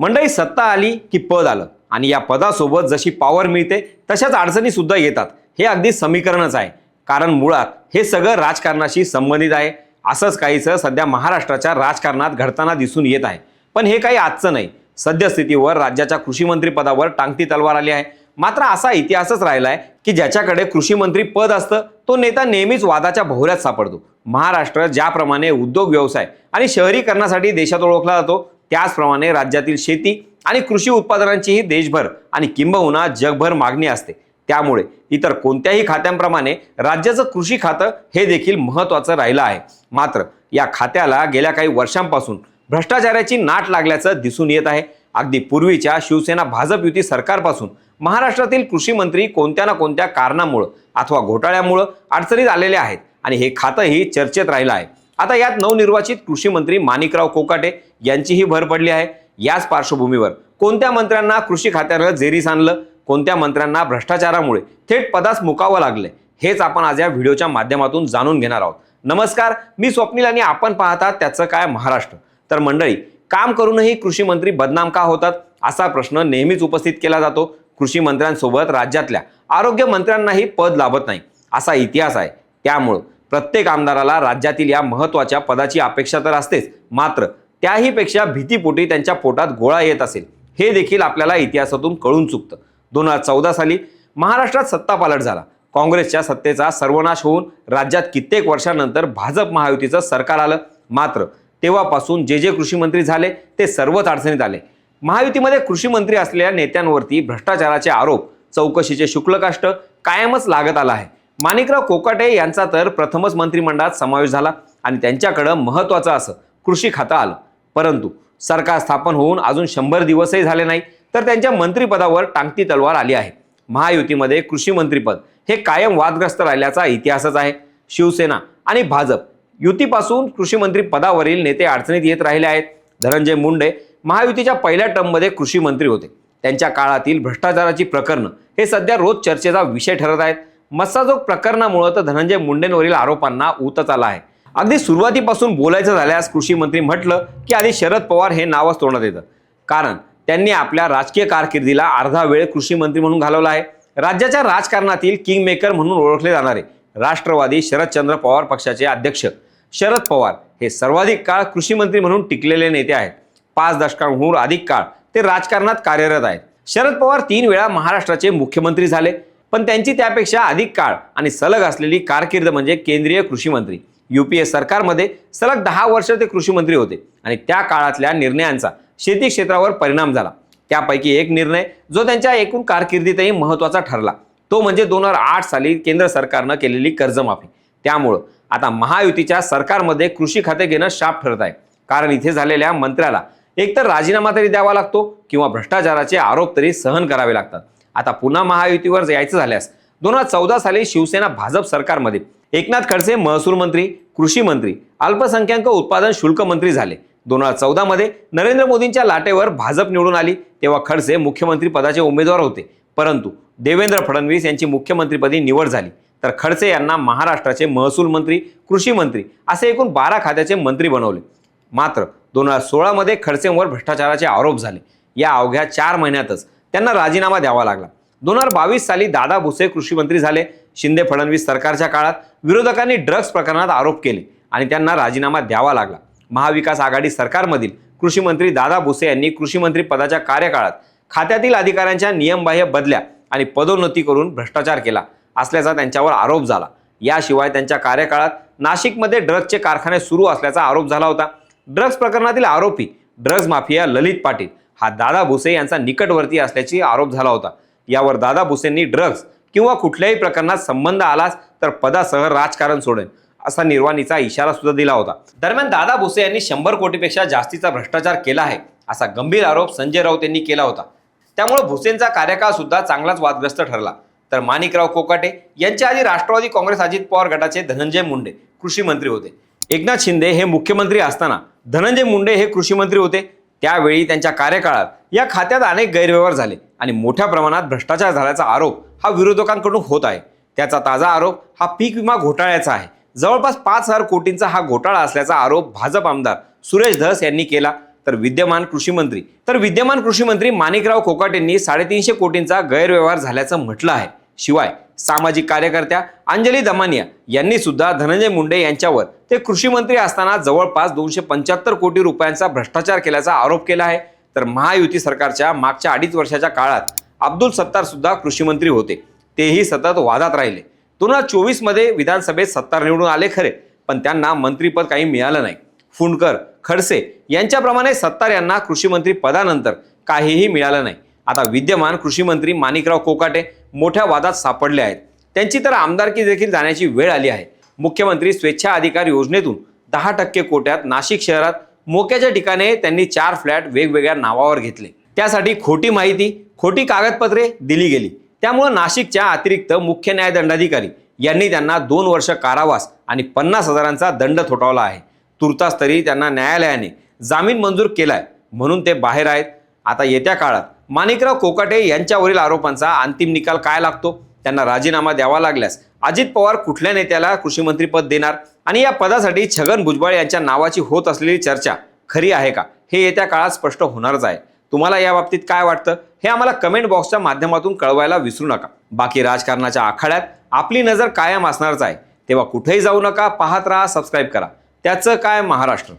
मंडळी सत्ता आली की पद आलं. आणि या पदासोबत जशी पॉवर मिळते तशाच अडचणी सुद्धा येतात. हे अगदी समीकरणच आहे. कारण मुळात हे सगळं राजकारणाशी संबंधित आहे. असंच काहीसं सध्या महाराष्ट्राच्या राजकारणात घडताना दिसून येत आहे. पण हे काही आजचं नाही. सद्यस्थितीवर राज्याच्या कृषीमंत्रीपदावर पदावर टांगती तलवार आली आहे. मात्र असा इतिहासच राहिलाय की ज्याच्याकडे कृषीमंत्री पद असतं तो नेता नेहमीच वादाच्या भोवऱ्यात सापडतो. महाराष्ट्र ज्याप्रमाणे उद्योग व्यवसाय आणि शहरीकरणासाठी देशात ओळखला जातो त्याचप्रमाणे राज्यातील शेती आणि कृषी उत्पादनांचीही देशभर आणि किंबहुना जगभर मागणी असते. त्यामुळे इतर कोणत्याही खात्यांप्रमाणे राज्याचं कृषी खातं हे देखील महत्त्वाचं राहिलं आहे. मात्र या खात्याला गेल्या काही वर्षांपासून भ्रष्टाचाराची नाट लागल्याचं दिसून येत आहे. अगदी पूर्वीच्या शिवसेना भाजप युती सरकारपासून महाराष्ट्रातील कृषी मंत्री कोणत्या ना कोणत्या कारणामुळं अथवा घोटाळ्यामुळं अडचणीत आलेले आहेत आणि हे खातंही चर्चेत राहिलं आहे. आता यात नवनिर्वाचित कृषी मंत्री माणिकराव कोकाटे यांचीही भर पडली आहे. याच पार्श्वभूमीवर कोणत्या मंत्र्यांना कृषी खात्याला जेरीस आणलं? कोणत्या मंत्र्यांना भ्रष्टाचारामुळे थेट पदास मुकावं लागले? हेच आपण आज या व्हिडिओच्या माध्यमातून जाणून घेणार आहोत. नमस्कार मी स्वप्नील आणि आपण पाहतात त्याचं काय महाराष्ट्र. तर मंडळी काम करूनही कृषी मंत्री बदनाम का होतात? असा प्रश्न नेहमीच उपस्थित केला जातो. कृषी मंत्र्यांसोबत राज्यातल्या आरोग्य मंत्र्यांनाही पद लाभत नाही. असा इतिहास आहे. त्यामुळं प्रत्येक आमदाराला राज्यातील या महत्त्वाच्या पदाची अपेक्षा तर असतेच. मात्र त्याहीपेक्षा भीतीपोटी त्यांच्या पोटात गोळा येत असेल. हे देखील आपल्याला इतिहासातून कळून चुकतं. दोन हजार चौदा साली महाराष्ट्रात सत्तापालट झाला. काँग्रेसच्या सत्तेचा सर्वनाश होऊन राज्यात कित्येक वर्षानंतर भाजप महायुतीचं सरकार आलं. मात्र तेव्हापासून जे जे कृषी मंत्री झाले ते सर्वच अडचणीत आले. महायुतीमध्ये कृषी मंत्री असलेल्या नेत्यांवरती भ्रष्टाचाराचे आरोप चौकशीचे शुक्लकाष्ट कायमच लागत आला आहे. माणिकराव कोकाटे यांचा तर प्रथमच मंत्रिमंडळात समावेश झाला आणि त्यांच्याकडं महत्त्वाचं असं कृषी खातं आलं. परंतु सरकार स्थापन होऊन अजून शंभर दिवसही झाले नाही तर त्यांच्या मंत्रिपदावर टांगती तलवार आली आहे. महायुतीमध्ये कृषी मंत्रिपद हे कायम वादग्रस्त राहिल्याचा इतिहासच आहे. शिवसेना आणि भाजप युतीपासून कृषी मंत्री पदावरील नेते अडचणीत येत राहिले आहेत. धनंजय मुंडे महायुतीच्या पहिल्या टर्ममध्ये कृषी मंत्री होते. त्यांच्या काळातील भ्रष्टाचाराची प्रकरणं हे सध्या रोज चर्चेचा विषय ठरत आहेत. मस्साजोग प्रकरणामुळं तर धनंजय मुंडेंवरील आरोपांना ऊतच आला आहे. अगदी सुरुवातीपासून बोलायचं झाल्यास कृषी मंत्री म्हटलं की आधी शरद पवार हे नावच तोंडात येतं. कारण त्यांनी आपल्या राजकीय कारकिर्दीला अर्धा वेळ कृषी मंत्री म्हणून घालवला आहे. राज्याच्या राजकारणातील किंग मेकर म्हणून ओळखले जाणारे राष्ट्रवादी शरदचंद्र पवार पक्षाचे अध्यक्ष शरद पवार हे सर्वाधिक काळ कृषी मंत्री म्हणून टिकलेले नेते आहेत. पाच दशकांहून अधिक काळ ते राजकारणात कार्यरत आहेत. शरद पवार तीन वेळा महाराष्ट्राचे मुख्यमंत्री झाले. पण त्यांची त्यापेक्षा अधिक काळ आणि सलग असलेली कारकीर्द म्हणजे केंद्रीय कृषी मंत्री. युपीए सरकारमध्ये सलग दहा वर्ष ते कृषी मंत्री होते आणि त्या काळातल्या निर्णयांचा शेती क्षेत्रावर परिणाम झाला. त्यापैकी एक निर्णय जो त्यांच्या एकूण कारकिर्दीतही महत्त्वाचा ठरला. तो म्हणजे दोन हजार आठ साली केंद्र सरकारनं केलेली कर्जमाफी. त्यामुळं आता महायुतीच्या सरकारमध्ये कृषी खाते घेणं शाप ठरत आहे. कारण इथे झालेल्या मंत्र्याला एकतर राजीनामा तरी द्यावा लागतो किंवा भ्रष्टाचाराचे आरोप तरी सहन करावे लागतात. आता पुन्हा महायुतीवर यायचं झाल्यास दोन हजार चौदा साली शिवसेना भाजप सरकारमध्ये एकनाथ खडसे महसूल मंत्री कृषी मंत्री अल्पसंख्याक उत्पादन शुल्क मंत्री झाले. दोन हजार चौदामध्ये नरेंद्र मोदींच्या लाटेवर भाजप निवडून आली तेव्हा खडसे मुख्यमंत्री पदाचे उमेदवार होते. परंतु देवेंद्र फडणवीस यांची मुख्यमंत्रीपदी निवड झाली. तर खडसे यांना महाराष्ट्राचे महसूल मंत्री कृषी मंत्री असे एकूण बारा खात्याचे मंत्री बनवले. मात्र दोन हजार सोळामध्ये खडसेंवर भ्रष्टाचाराचे आरोप झाले. या अवघ्या चार महिन्यातच त्यांना राजीनामा द्यावा लागला. दोन हजार बावीस साली दादा भुसे कृषी मंत्री झाले. शिंदे फडणवीस सरकारच्या काळात विरोधकांनी ड्रग्ज प्रकरणात आरोप केले आणि त्यांना राजीनामा द्यावा लागला. महाविकास आघाडी सरकारमधील कृषी मंत्री दादा भुसे यांनी कृषी मंत्री पदाच्या कार्यकाळात खात्यातील अधिकाऱ्यांच्या नियमबाह्य बदल्या आणि पदोन्नती करून भ्रष्टाचार केला असल्याचा त्यांच्यावर आरोप झाला. याशिवाय त्यांच्या कार्यकाळात नाशिकमध्ये ड्रग्जचे कारखाने सुरू असल्याचा आरोप झाला होता. ड्रग्ज प्रकरणातील आरोपी ड्रग्ज माफिया ललित पाटील हा दादा भुसे यांचा निकटवर्ती असल्याची आरोप झाला होता. यावर दादा भुसेंनी ड्रग्ज किंवा कुठल्याही प्रकरणात संबंध आलाच तर पदासह राजकारण सोडेल असा निर्वाणीचा इशारा सुद्धा दिला होता. दरम्यान दादा भुसे यांनी शंभर कोटीपेक्षा जास्तीचा भ्रष्टाचार केला आहे असा गंभीर आरोप संजय राऊत यांनी केला होता. त्यामुळे भुसेंचा कार्यकाळ सुद्धा चांगलाच वादग्रस्त ठरला. तर माणिकराव कोकाटे यांच्या आधी राष्ट्रवादी काँग्रेस अजित पवार गटाचे धनंजय मुंडे कृषी मंत्री होते. एकनाथ शिंदे हे मुख्यमंत्री असताना धनंजय मुंडे हे कृषी मंत्री होते. त्यावेळी त्यांच्या कार्यकाळात या खात्यात अनेक गैरव्यवहार झाले आणि मोठ्या प्रमाणात भ्रष्टाचार झाल्याचा आरोप हा विरोधकांकडून होत आहे. त्याचा ताजा आरोप हा पीक विमा घोटाळ्याचा आहे. जवळपास पाच हजार कोटींचा हा घोटाळा असल्याचा आरोप भाजप आमदार सुरेश धस यांनी केला. तर विद्यमान कृषी मंत्री तर विद्यमान कृषी मंत्री माणिकराव कोकाटेंनी साडेतीनशे कोटींचा गैरव्यवहार झाल्याचं म्हटलं आहे. शिवाय सामाजिक कार्यकर्त्या अंजली दमानिया यांनी सुद्धा धनंजय मुंडे यांच्यावर ते कृषी मंत्री असताना जवळपास दोनशे पंच्याहत्तर कोटी रुपयांचा भ्रष्टाचार केल्याचा आरोप केला आहे. तर महायुती सरकारच्या मागच्या अडीच वर्षाच्या काळात अब्दुल सत्तार सुद्धा कृषी मंत्री होते. तेही सतत वादात राहिले. दोन हजार चोवीसमध्ये विधानसभेत सत्तार निवडून आले खरे पण त्यांना मंत्रीपद काही मिळालं नाही. फुंडकर खडसे यांच्याप्रमाणे सत्तार यांना कृषी मंत्री पदानंतर काहीही मिळालं नाही. आता विद्यमान कृषी मंत्री माणिकराव कोकाटे मोठ्या वादात सापडले आहेत. त्यांची तर आमदारकी देखील जाण्याची वेळ आली आहे. मुख्यमंत्री स्वेच्छा अधिकार योजनेतून दहा टक्के कोट्यात नाशिक शहरात मोक्याच्या ठिकाणी त्यांनी चार फ्लॅट वेगवेगळ्या नावावर घेतले. त्यासाठी खोटी माहिती खोटी कागदपत्रे दिली गेली. त्यामुळे नाशिकच्या अतिरिक्त मुख्य न्यायदंडाधिकारी यांनी त्यांना दोन वर्ष कारावास आणि पन्नास हजारांचा दंड थोटावला आहे. तुर्तास तरी त्यांना न्यायालयाने जामीन मंजूर केलाय म्हणून ते बाहेर आहेत. आता येत्या काळात माणिकराव कोकाटे यांच्यावरील आरोपांचा अंतिम निकाल काय लागतो? त्यांना राजीनामा द्यावा लागल्यास अजित पवार कुठल्या नेत्याला कृषीमंत्रीपद देणार? आणि या पदासाठी छगन भुजबळ यांच्या नावाची होत असलेली चर्चा खरी आहे का? हे येत्या काळात स्पष्ट होणारच आहे. तुम्हाला या बाबतीत काय वाटतं? हे आम्हाला कमेंट बॉक्सच्या माध्यमातून कळवायला विसरू नका. बाकी राजकारणाच्या आखाड्यात आपली नजर कायम असणारच आहे. तेव्हा कुठेही जाऊ नका पाहत राहा सबस्क्राईब करा. त्याचं काय महाराष्ट्र?